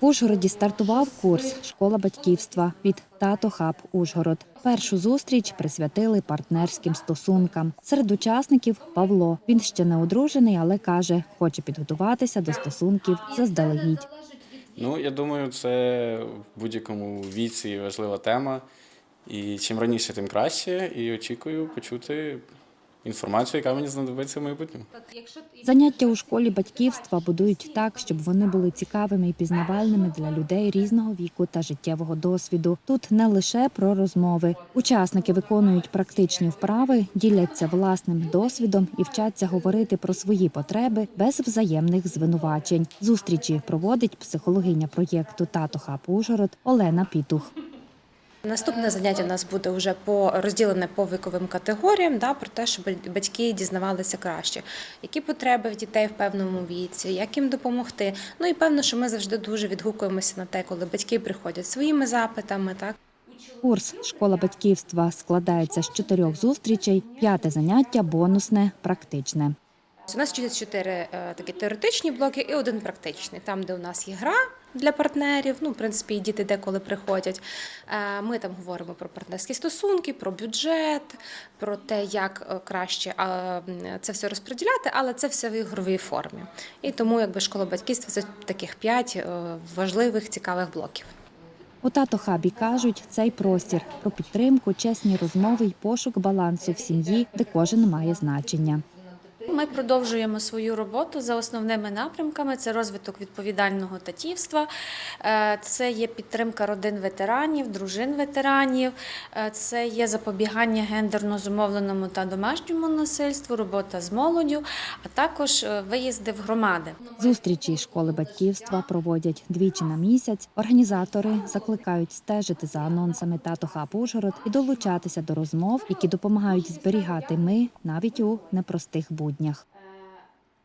В Ужгороді стартував курс Школа батьківства від Тато Хаб Ужгород. Першу зустріч присвятили партнерським стосункам. Серед учасників Павло. Він ще не одружений, але каже, хоче підготуватися до стосунків заздалегідь. Ну, я думаю, це в будь-якому віці важлива тема. І чим раніше, тим краще. І очікую почути інформацію, яка мені знадобиться в майбутньому. Заняття у школі батьківства будують так, щоб вони були цікавими і пізнавальними для людей різного віку та життєвого досвіду. Тут не лише про розмови. Учасники виконують практичні вправи, діляться власним досвідом і вчаться говорити про свої потреби без взаємних звинувачень. Зустрічі проводить психологиня проєкту Тато Хаб Ужгород Олена Пітух. Наступне заняття у нас буде вже по розділене по віковим категоріям, да, про те, щоб батьки дізнавалися краще, які потреби в дітей в певному віці, як їм допомогти. Ну і певно, що ми завжди дуже відгукуємося на те, коли батьки приходять своїми запитами, так. Курс Школа батьківства складається з чотирьох зустрічей. П'яте заняття бонусне, практичне. У нас чотири е, такі теоретичні блоки і один практичний, там, де у нас є гра для партнерів. Ну, в принципі, і діти деколи приходять. Е, Ми там говоримо про партнерські стосунки, про бюджет, про те, як е, краще це все розподіляти, але це все в ігровій формі. І тому, якби школа батьківства це таких п'ять е, важливих цікавих блоків. У тато хабі кажуть, цей простір про підтримку, чесні розмови й пошук балансу в сім'ї, де кожен має значення. Ми продовжуємо свою роботу за основними напрямками: це розвиток відповідального татівства, е, це є підтримка родин ветеранів, дружин ветеранів, е, це є запобігання гендерно зумовленому та домашньому насильству, робота з молоддю, а також е, виїзди в громади. Зустрічі школи батьківства проводять двічі на місяць. Організатори закликають стежити за анонсами тато хаб і долучатися до розмов, які допомагають зберігати ми навіть у непростих буднях лікарнях.